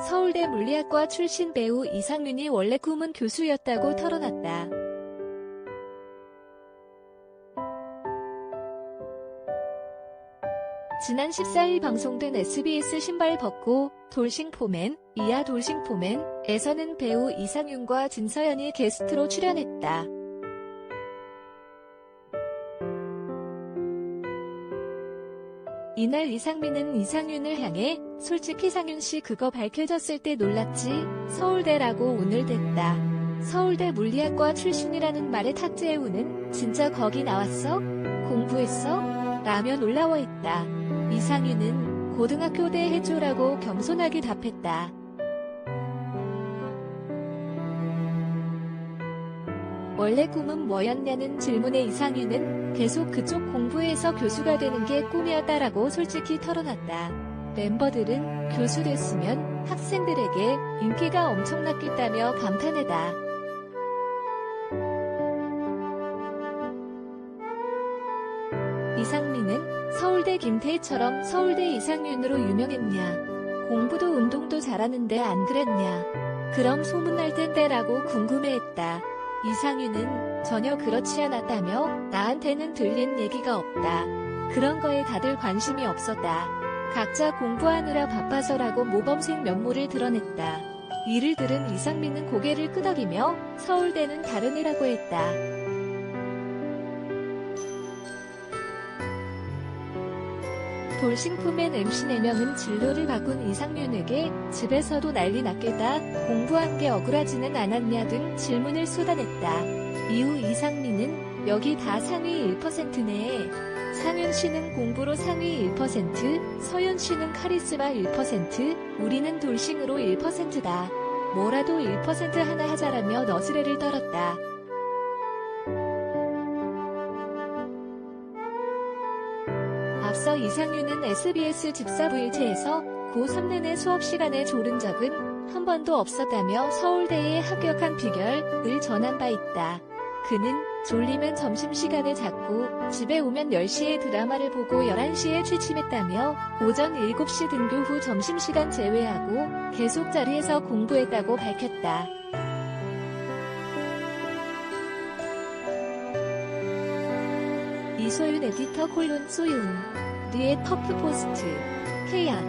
서울대 물리학과 출신 배우 이상윤이 원래 꿈은 교수였다고 털어놨다. 지난 14일 방송된 SBS 신발 벗고 돌싱포맨, 이하 돌싱포맨에서는 배우 이상윤과 진서연이 게스트로 출연했다. 이날 이상민은 이상윤을 향해 솔직히 상윤 씨 그거 밝혀졌을 때 놀랐지? 서울대라고 오늘 됐다. 서울대 물리학과 출신이라는 말에 탁재우는 진짜 거기 나왔어? 공부했어? 라며 놀라워했다. 이상윤은 고등학교 때 해줘라고 겸손하게 답했다. 원래 꿈은 뭐였냐는 질문에 이상윤은 계속 그쪽 공부해서 교수가 되는 게 꿈이었다라고 솔직히 털어놨다. 멤버들은 교수 됐으면 학생들에게 인기가 엄청났겠다며 감탄했다. 이상민은 서울대 김태희처럼 서울대 이상윤으로 유명했냐. 공부도 운동도 잘하는데 안 그랬냐. 그럼 소문날 텐데 라고 궁금해했다. 이상윤은 전혀 그렇지 않았다며 나한테는 들린 얘기가 없다. 그런 거에 다들 관심이 없었다. 각자 공부하느라 바빠서라고 모범생 면모를 드러냈다. 이를 들은 이상민은 고개를 끄덕이며 서울대는 다른 애라고 했다. 돌싱품맨 MC 4명은 진로를 바꾼 이상윤에게 집에서도 난리 났겠다, 공부한 게 억울하지는 않았냐 등 질문을 쏟아냈다. 이후 이상민은 여기 다 상위 1%네. 상윤 씨는 공부로 상위 1%, 서윤 씨는 카리스마 1%, 우리는 돌싱으로 1%다. 뭐라도 1% 하나 하자라며 너스레를 떨었다. 앞서 이상윤은 SBS 집사부일체에서 고3 내내 수업 시간에 졸은 적은 한 번도 없었다며 서울대에 합격한 비결을 전한 바 있다. 그는 졸리면 점심시간에 잤고 집에 오면 10시에 드라마를 보고 11시에 취침했다며 오전 7시 등교 후 점심시간 제외하고 계속 자리에서 공부했다고 밝혔다. 이소윤 에디터 콜론 소윤 리의 터프포스트 케야